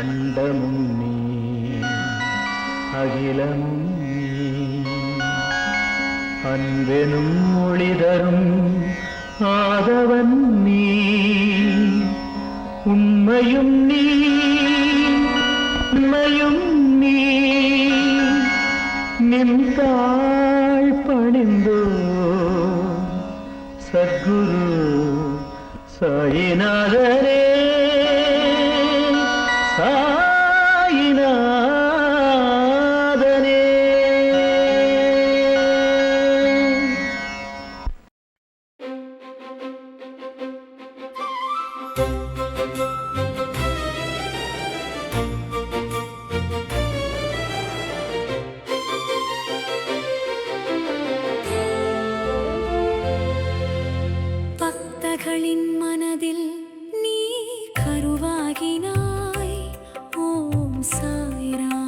அண்டமும் நீ அகிலமும் அன்பெனும் மொழி ஆதவன் நீ உண்மையும் நீ. saira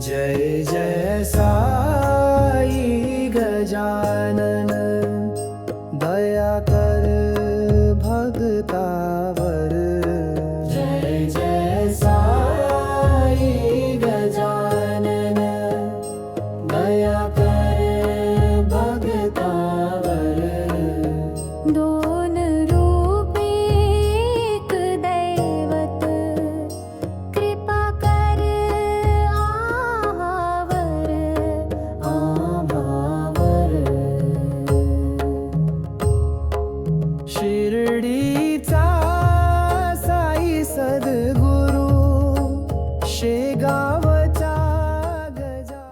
जय जय सा शेगावचा गजा